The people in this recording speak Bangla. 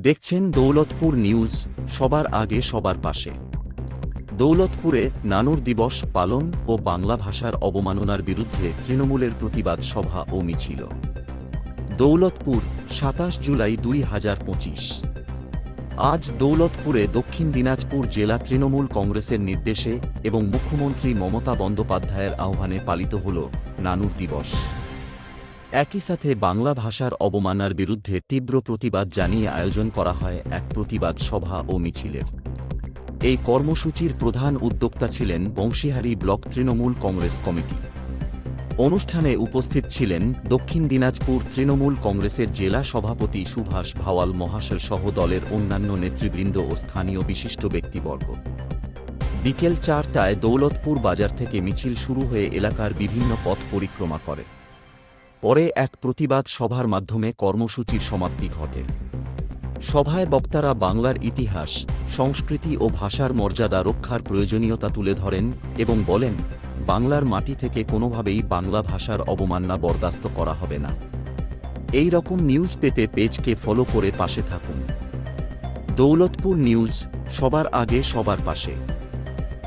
দেখছেন দৌলতপুর নিউজ, সবার আগে সবার পাশে। দৌলতপুরে নানুর দিবস পালন ও বাংলা ভাষার অবমাননার বিরুদ্ধে তৃণমূলের প্রতিবাদ সভা ও মিছিল। দৌলতপুর, সাতাশ জুলাই দুই হাজার পঁচিশ। আজ দৌলতপুরে দক্ষিণ দিনাজপুর জেলা তৃণমূল কংগ্রেসের নির্দেশে এবং মুখ্যমন্ত্রী মমতা বন্দ্যোপাধ্যায়ের আহ্বানে পালিত হল নানুর দিবস। একই সাথে বাংলা ভাষার অবমাননার বিরুদ্ধে তীব্র প্রতিবাদ জানিয়ে আয়োজন করা হয় এক প্রতিবাদ সভা ও মিছিলের। এই কর্মসূচির প্রধান উদ্যোক্তা ছিলেন Bansihari block Trinamool Congress committee. অনুষ্ঠানে উপস্থিত ছিলেন দক্ষিণ দিনাজপুর তৃণমূল কংগ্রেসের জেলা সভাপতি সুভাষ ভাওয়াল মহাশয় সহ দলের অন্যান্য নেতৃবৃন্দ ও স্থানীয় বিশিষ্ট ব্যক্তিবর্গ। বিকেল চারটায় দৌলতপুর বাজার থেকে মিছিল শুরু হয়ে এলাকার বিভিন্ন পথ পরিক্রমা করে। পরে এক প্রতিবাদ সভার মাধ্যমে কর্মসূচির সমাপ্তি ঘটে। সভায় বক্তারা বাংলার ইতিহাস, সংস্কৃতি ও ভাষার মর্যাদা রক্ষার প্রয়োজনীয়তা তুলে ধরেন এবং বলেন, বাংলার মাটি থেকে কোনোভাবেই বাংলা ভাষার অবমাননা বরদাস্ত করা হবে না। এই রকম নিউজ পেতে পেজকে ফলো করে পাশে থাকুন। দৌলতপুর নিউজ, সবার আগে সবার পাশে।